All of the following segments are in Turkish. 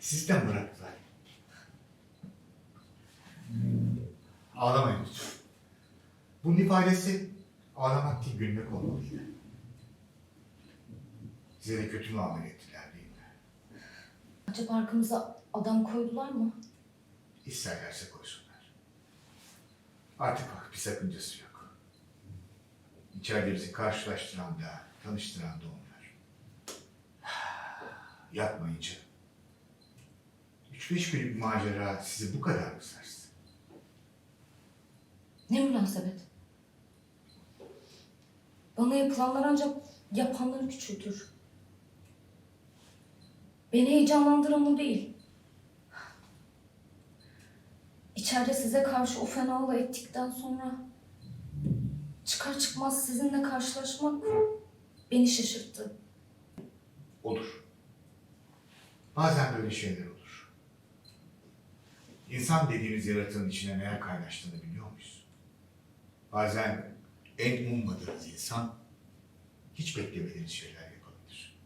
Sizden bıraktılar. Ağlamayın lütfen. Bunun ifadesi ağlamak değil gülmek olmalı. Size de kötü muamele ettiler değil mi? Acaba arkamıza adam koydular mı? İsterlerse koysunlar. Artık bak bir sakıncası yok. İçeride bizi karşılaştıran da, tanıştıran da onlar. Yapmayınca. Üç beş günlük macera sizi bu kadar mı sarstı? Ne münasebet? Bana yapılanlar ancak yapanları küçültür. Beni heyecanlandıran o değil. İçeride size karşı o fenalığı ettikten sonra çıkar çıkmaz sizinle karşılaşmak beni şaşırttı. Olur. Bazen böyle şeyler olur. İnsan dediğimiz yaratığın içine neler kaynaştığını biliyor muyuz? Bazen en ummadığınız insan hiç beklemediğiniz şeyler yapabilir.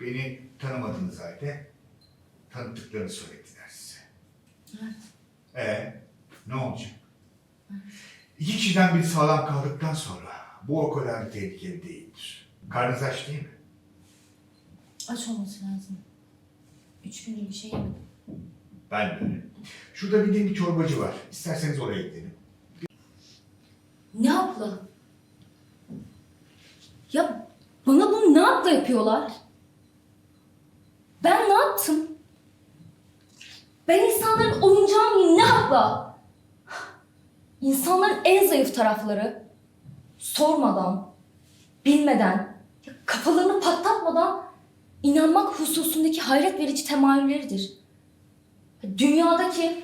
Beni tanımadığınız halde tanıttıklarını söylediler size. Evet. Ee, ne olacak? İki kişiden biri sağlam kaldıktan sonra bu o kadar tehlikeli değildir. Karnınız aç değil mi? Aç olması lazım. Üç gündür bir şey yemedim. Ben de öyle. Şurada bildiğim bir çorbacı var. İsterseniz oraya gidelim. Ne yapla? Ya bana bunu ne yapla yapıyorlar? Ben ne yaptım? Ben insanların oyuncağı mıyım? Ne yapla? İnsanların en zayıf tarafları sormadan, bilmeden, kafalarını patlatmadan inanmak hususundaki hayret verici temayülleridir. Dünyadaki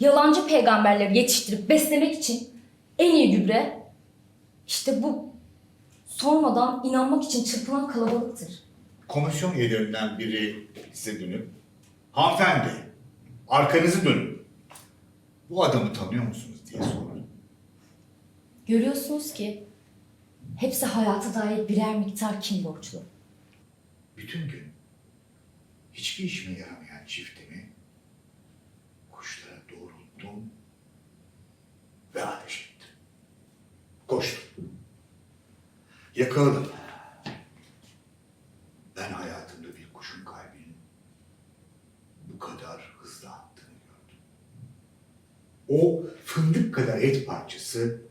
yalancı peygamberleri yetiştirip beslemek için en iyi gübre işte bu sormadan inanmak için çırpılan kalabalıktır. Komisyon üyelerinden biri size dönüp hanımefendi arkanızı dönün. Bu adamı tanıyor musunuz diye sordu. Görüyorsunuz ki hepsi hayata dair birer miktar kin borçlu. Bütün gün hiçbir işime yaramayan çiftimi kuşlara doğrulttum ve ateş ettim. Koştum. Yakaladım. Ben hayatımda bir kuşun kalbinin bu kadar hızlı attığını gördüm. O fındık kadar et parçası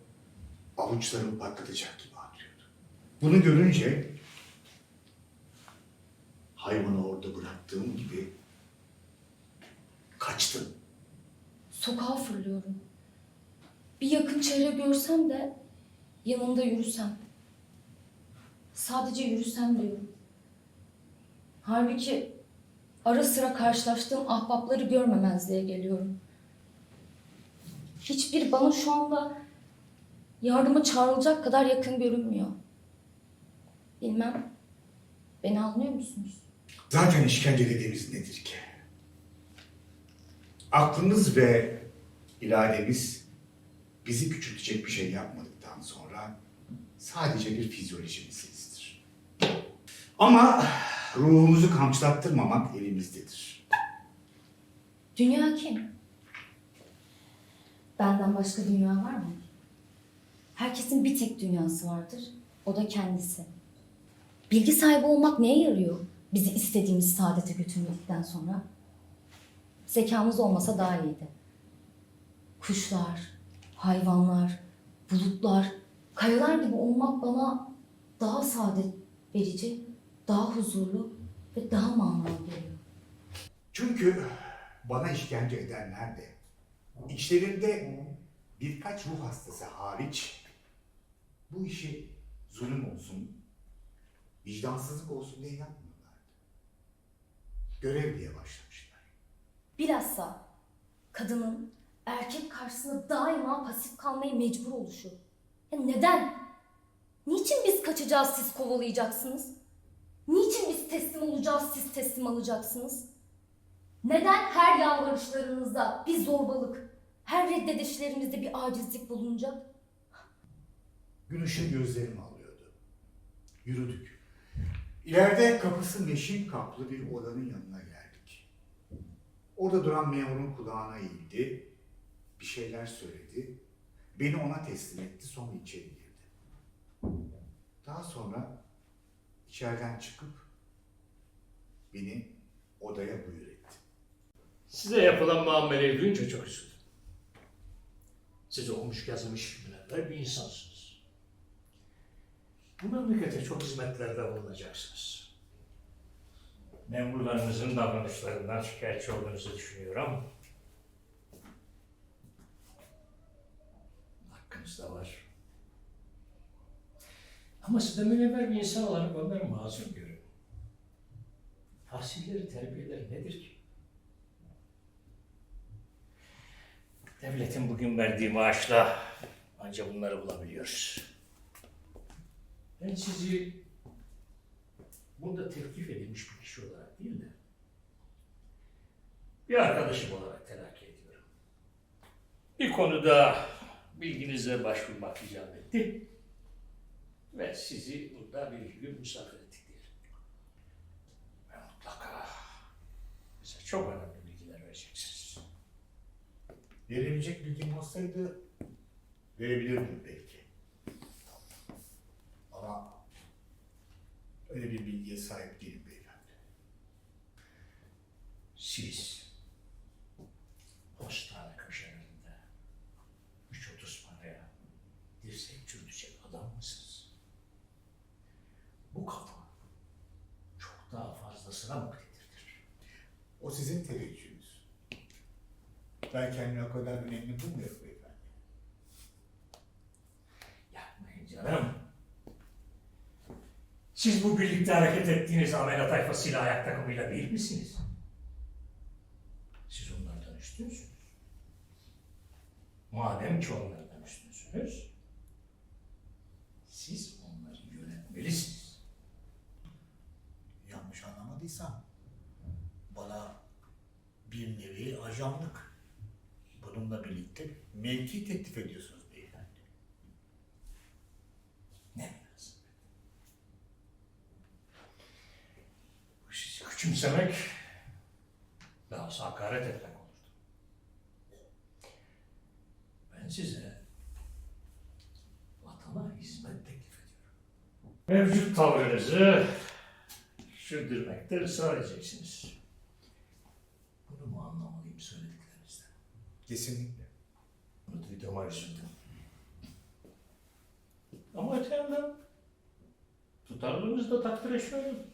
avuçlarımı patlatacak gibi atıyordu. Bunu görünce hayvanı orada bıraktığım gibi kaçtım. Sokağa fırlıyorum. Bir yakın çevre görsem de yanında yürüsem. Sadece yürüsem diyorum. Halbuki ara sıra karşılaştığım ahbapları görmemezliğe geliyorum. Hiçbir bana şu anda yardıma çağrılacak kadar yakın görünmüyor. Bilmem, beni anlıyor musunuz? Zaten işkence dediğimiz nedir ki? Aklımız ve irademiz bizi küçültecek bir şey yapmadıktan sonra sadece bir fizyoloji meselesidir. Ama ruhumuzu kamçılattırmamak elimizdedir. Dünya kim? Benden başka dünya var mı? Herkesin bir tek dünyası vardır. O da kendisi. Bilgi sahibi olmak neye yarıyor? Bizi istediğimiz saadete götürmedikten sonra. Zekamız olmasa daha iyiydi. Kuşlar, hayvanlar, bulutlar, kayalar gibi olmak bana daha saadet verici, daha huzurlu ve daha manalı geliyor. Çünkü bana işkence edenler de içlerinde birkaç ruh hastası hariç bu işi zulüm olsun, vicdansızlık olsun diye yapmıyorlardı. Görev diye başlamışlar. Bilhassa kadının erkek karşısında daima pasif kalmaya mecbur oluşu. Ya neden? Niçin biz kaçacağız siz kovalayacaksınız? Niçin biz teslim olacağız siz teslim alacaksınız? Neden her yalvarışlarınızda bir zorbalık, her reddedişlerimizde bir acizlik bulunacak? Gün ışığı gözlerimi alıyordu. Yürüdük. İleride kapısı meşin kaplı bir odanın yanına geldik. Orada duran memurun kulağına eğildi. Bir şeyler söyledi. Beni ona teslim etti sonra içeri girdi. Daha sonra içeriden çıkıp beni odaya buyur etti. Size yapılan muameleyi duyunca çok üzüldüm. Siz okumuş yazmış münevver bir insansınız. Bu memlekete çok hizmetlerde bulunacaksınız. Memurlarınızın davranışlarından şikayetçi olduğunuzu düşünüyorum. Hakkınız da var. Ama siz de münevver bir insan olarak onları mazur görün. Tahsilleri, terbiyeleri nedir ki? Devletin bugün verdiği maaşla ancak bunları bulabiliyoruz. Ben sizi burada teklif edilmiş bir kişi olarak değil de bir arkadaşım olarak telakki ediyorum. Bir konuda bilginize başvurmak icap etti ve sizi burada bir gün misafir ettik diyelim. Ve mutlaka bize çok önemli bilgiler vereceksiniz. Verebilecek bilgim olsaydı verebilirdim belki. Ama öyle bir bilgiye sahip değilim beyefendi. Siz postane köşelerinde 3.30 paraya dirsek çürütecek adam mısınız? Bu kafa çok daha fazlasına muktedirdir. O sizin teveccühünüz. Ben kendimi o kadar önemli bulmuyorum. Yapmayın canım. Siz bu birlikte hareket ettiğiniz amela tayfasıyla ayak takımıyla değil misiniz? Siz onlardan üstünsünüz. Madem ki onlardan üstünsünüz, siz onları yönetmelisiniz. Yanlış anlamadıysam bana bir nevi ajanlık. Bununla birlikte mevki teklif ediyorsunuz beyefendi. Ne münasebet. Bu sizi küçümsemek, dahası hakaret etmek olurdu. Ben size vatana hizmet teklif ediyorum. Mevcut tavrınızı sürdürmekte ısrar edeceksiniz. Bunu mu anlamalıyım söylediklerinizden? Kesinlikle. Bunu duyduğuma üzüldüm. Ama öte yandan tutarlılığınızı da takdir ediyorum.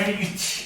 Haydi 3.